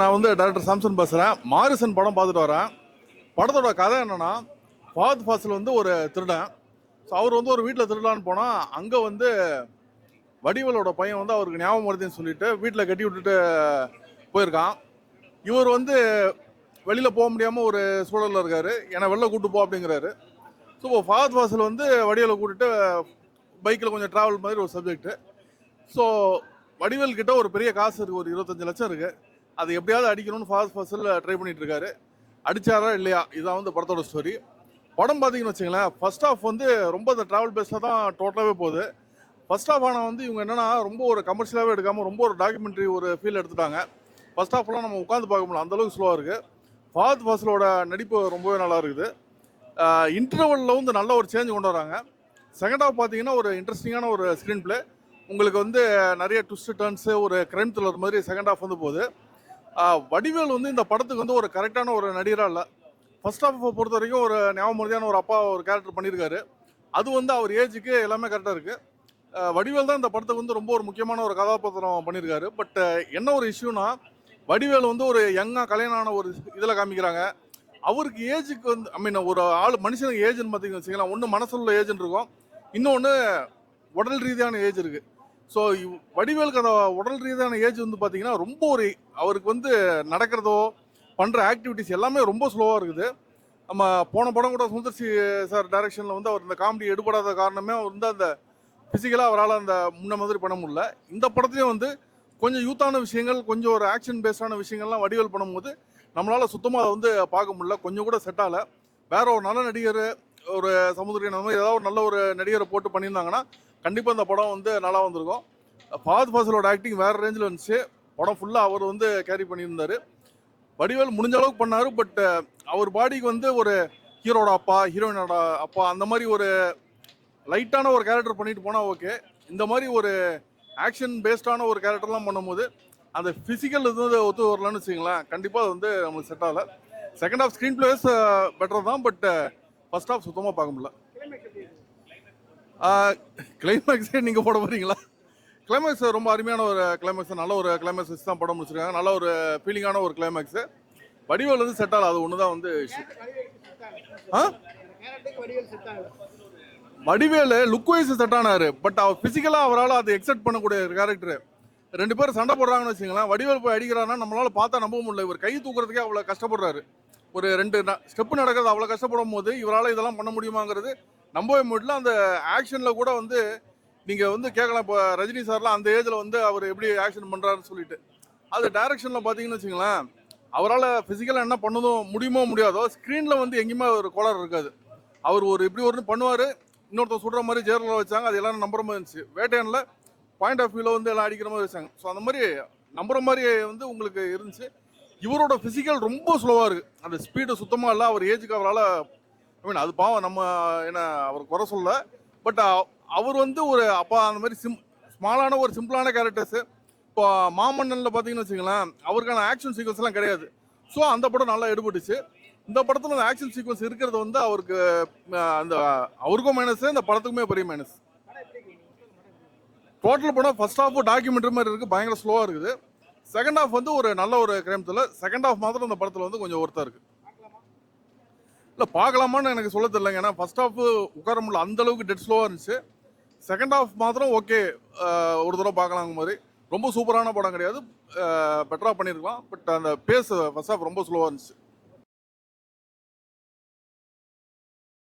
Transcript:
நான் வந்து director Samson பேசுகிறேன் மாரிசன் படம் பார்த்துட்டு வரேன். படத்தோட கதை என்னென்னா ஃபாத் ஃபாசில் வந்து ஒரு திருடன். ஸோ அவர் வந்து ஒரு வீட்டில் திருடலான்னு போனால் அங்கே வந்து வடிவலோட பையன் வந்து அவருக்கு ஞாபகம் வருதுன்னு சொல்லிட்டு வீட்டில் கட்டி விட்டுட்டு போயிருக்கான். இவர் வந்து வெளியில் போக முடியாமல் ஒரு சூழலில் இருக்கார். என்னை வெளில கூட்டு போ அப்படிங்கிறாரு. ஸோ இப்போ ஃபாத் ஃபாசில் வந்து வடிவலை கூட்டிட்டு பைக்கில் கொஞ்சம் ட்ராவல் மாதிரி ஒரு சப்ஜெக்ட்டு ஸோ வடிவேல் கிட்ட ஒரு பெரிய காசு இருக்குது ஒரு இருபத்தஞ்சு லட்சம் இருக்குது அது எப்படியாவது அடிக்கணும்னு ஃபாஸ்ட் ஃபாஸ்டில் ட்ரை பண்ணிட்டு இருக்காரு. அடிச்சாரா இல்லையா? இதான் வந்து படத்தோட ஸ்டோரி படம் பார்த்தீங்கன்னு வச்சுங்களேன் ஃபர்ஸ்ட் ஆஃப் வந்து ரொம்ப அந்த ட்ராவல் பேஸில் தான் டோட்டலாகவே போகுது. ஃபர்ஸ்ட் ஆஃப் ஆனால் வந்து இவங்க என்னென்னா ரொம்ப ஒரு கமர்ஷியலாகவே எடுக்காமல் ரொம்ப ஒரு டாக்குமெண்ட்ரி ஒரு ஃபீல் எடுத்துட்டாங்க. ஃபர்ஸ்ட் ஆஃப்லாம் நம்ம உட்காந்து பார்க்க முடியல. அந்தளவுக்கு ஸ்லோவாக இருக்குது ஃபாத் ஃபாசிலோட நடிப்பு ரொம்பவே நல்லா இருக்குது. இன்டர்வலில் வந்து நல்ல ஒரு சேஞ்ச் கொண்டு வராங்க. செகண்ட் ஆஃப் பார்த்தீங்கன்னா ஒரு இன்ட்ரெஸ்டிங்கான ஒரு ஸ்க்ரீன் பிளே உங்களுக்கு வந்து நிறைய ட்விஸ்ட் டர்ன்ஸு ஒரு கிரைம் த்ரில்லர் மாதிரி செகண்ட் ஆஃப் வந்து போகுது. வடிவேல் வந்து இந்த படத்துக்கு வந்து ஒரு கரெக்டான ஒரு நடிகராக இல்லை. ஃபர்ஸ்ட் ஆஃப் பொறுத்த வரைக்கும் ஒரு ஞாபகமூர்த்தியான ஒரு அப்பா ஒரு கேரக்டர் பண்ணியிருக்காரு அது வந்து அவர் ஏஜுக்கு எல்லாமே கரெக்டாக இருக்குது வடிவேல் தான் இந்த படத்துக்கு வந்து ரொம்ப ஒரு முக்கியமான ஒரு கதாபாத்திரம் பண்ணியிருக்காரு பட் என்ன ஒரு இஷ்யூனா வடிவேல் வந்து ஒரு யங்காக கல்யாணமான ஒரு இதில் காமிக்கிறாங்க. அவருக்கு ஏஜுக்கு வந்து ஐ மீன் ஒரு ஆள் மனுஷனுக்கு ஏஜ்னு பார்த்தீங்கன்னு வச்சுக்கலாம் ஒன்று மனசுள்ள ஏஜ்னு இருக்கும். இன்னொன்று உடல் ரீதியான ஏஜ் இருக்குது ஸோ வடிவேலுக்கு அந்த உடல் ரீதியான ஏஜ் வந்து பார்த்தீங்கன்னா ரொம்ப ஒரு அவருக்கு வந்து நடக்கிறதோ பண்ணுற ஆக்டிவிட்டிஸ் எல்லாமே ரொம்ப ஸ்லோவாக இருக்குது. நம்ம போன படம் கூட சுந்தர்சி சார் டைரக்ஷனில் வந்து அவர் இந்த காமெடி எடுபடாத காரணமே அவர் வந்து அந்த ஃபிசிக்கலாக அவரால் அந்த முன்ன மாதிரி பண்ண முடியல. இந்த படத்துலேயும் வந்து கொஞ்சம் யூத்தான விஷயங்கள் கொஞ்சம் ஒரு ஆக்ஷன் பேஸ்டான விஷயங்கள்லாம் வடிவேல் பண்ணும்போது நம்மளால் சுத்தமாக அதை வந்து பார்க்க முடியல. கொஞ்சம் கூட செட் ஆகலை. வேற ஒரு நல்ல நடிகர் ஒரு சமுதிரி மாதிரி ஏதாவது ஒரு நல்ல ஒரு நடிகரை போட்டு பண்ணியிருந்தாங்கன்னா கண்டிப்பாக இந்த படம் வந்து நல்லா வந்திருக்கும். ஃபாத் ஃபாசிலோட ஆக்டிங் வேறு ரேஞ்சில் இருந்துச்சு படம் ஃபுல்லாக அவர் வந்து கேரி பண்ணியிருந்தாரு. வடிவேல் முடிஞ்ச அளவுக்கு பண்ணார் பட் அவர் பாடிக்கு வந்து ஒரு ஹீரோட அப்பா ஹீரோயினோட அப்பா அந்த மாதிரி ஒரு லைட்டான ஒரு கேரக்டர் பண்ணிட்டு போனால் ஓகே இந்த மாதிரி ஒரு ஆக்ஷன் பேஸ்டான ஒரு கேரக்டர்லாம் பண்ணும்போது அந்த ஃபிசிக்கல் இது வந்து ஒத்து வரலன்னு வச்சுங்களேன் கண்டிப்பாக அது வந்து நம்மளுக்கு செட் ஆகலை. Second half screen plays better தான் பட் ஃபர்ஸ்ட் ஹாஃப் சுத்தமாக பார்க்க முடியல. கிளைமேக்ஸே நீங்கள் போட போகிறீங்களா கிளைமேக்ஸ் ரொம்ப அருமையான ஒரு கிளைமேக்ஸ் நல்ல ஒரு கிளைமேக்ஸ் வச்சு தான் படம் முடிச்சிருக்காங்க. நல்ல ஒரு ஃபீலிங்கான ஒரு கிளைமேக்ஸ் வடிவேல் வந்து செட் ஆகல. அது ஒன்று தான் வந்து issue. ஆ? வடிவேலு லுக் வைஸ் செட் ஆனார். பட் அவர் ஃபிசிக்கலாக அவரால் அதை எக்ஸெப்ட் பண்ணக்கூடிய கேரக்டர் ரெண்டு பேரும் சண்டை போடுறாங்கன்னு வச்சுங்களேன் வடிவேல் போய் அடிக்கிறான்னா நம்மளால் பார்த்தா நம்ப முடியல. இவர் கை தூக்குறதுக்கே அவ்வளோ கஷ்டப்படுறாரு. ஒரு ரெண்டு ஸ்டெப் நடக்கிறது அவ்வளோ கஷ்டப்படும் போது இவரால் இதெல்லாம் பண்ண முடியுமாங்கிறது நம்பவே முடியல. அந்த ஆக்ஷனில் கூட வந்து நீங்கள் வந்து கேட்கலாம். இப்போ ரஜினி சார்லாம் அந்த ஏஜில் வந்து அவர் எப்படி ஆக்ஷன் பண்ணுறாருன்னு சொல்லிட்டு. அது டைரக்ஷனில் பார்த்தீங்கன்னு வச்சுங்களேன் அவரால் ஃபிசிக்கலாக என்ன பண்ணதும் முடியுமோ முடியாதோ ஸ்க்ரீனில் வந்து எங்கேயுமே ஒரு கோளாறு இருக்காது. அவர் ஒரு இப்படி ஒரு பண்ணுவார் இன்னொருத்தர் சுடுற மாதிரி ஜேரில் வச்சாங்க அது எல்லாரும் நம்புற மாதிரி இருந்துச்சு. வேட்டையனில் பாயிண்ட் ஆஃப் வியூவில் வந்து எல்லாம் அடிக்கிற மாதிரி வச்சாங்க. ஸோ அந்த மாதிரி நம்புற மாதிரி வந்து உங்களுக்கு இருந்துச்சு. இவரோட ஃபிசிக்கல் ரொம்ப ஸ்லோவாக இருக்குது அந்த ஸ்பீடு சுத்தமாக இல்லை அவர் ஏஜுக்கு அவரால் ஐ மீன் அது பாவம் நம்ம என்ன அவர் குறை சொல்ல. பட் அவர் வந்து ஒரு அப்பா அந்த மாதிரி சிம் ஸ்மாலான ஒரு சிம்பிளான கேரக்டர்ஸ் இப்போ மாமன்னனில் பார்த்தீங்கன்னு வச்சுங்களேன் அவருக்கான ஆக்ஷன் சீக்வன்ஸ்லாம் கிடையாது. ஸோ அந்த படம் நல்லா எடுபட்டுச்சு. இந்த படத்தில் அந்த ஆக்ஷன் சீக்வன்ஸ் இருக்கிறது வந்து அவருக்கு அந்த அவருக்கும் மைனஸ் இந்த படத்துக்குமே பெரிய மைனஸ் டோட்டல் படம் ஃபர்ஸ்ட் ஹாஃப் டாக்குமெண்ட்ரி மாதிரி இருக்குது பயங்கர ஸ்லோவாக இருக்குது. செகண்ட் ஹாஃப் வந்து ஒரு நல்ல ஒரு கிரைமத்தில் செகண்ட் ஹாஃப் மாத்திரம் அந்த படத்தில் வந்து கொஞ்சம் ஒருத்தா இருக்குது இல்லை பார்க்கலாமான்னு எனக்கு சொல்ல தெரியலங்க ஏன்னா ஃபர்ஸ்ட் ஹாஃப் உட்கார முடியல. அந்த அளவுக்கு டெட் ஸ்லோவாக இருந்துச்சு. செகண்ட் ஹாஃப் மாத்திரம் ஓகே ஒரு தடவை பார்க்கலாங்க மாதிரி. ரொம்ப சூப்பரான படம் கிடையாது. பெட்டராக பண்ணியிருக்கலாம் பட் அந்த பேஸ் ஃபர்ஸ்ட் ஹாஃப் ரொம்ப ஸ்லோவாக இருந்துச்சு.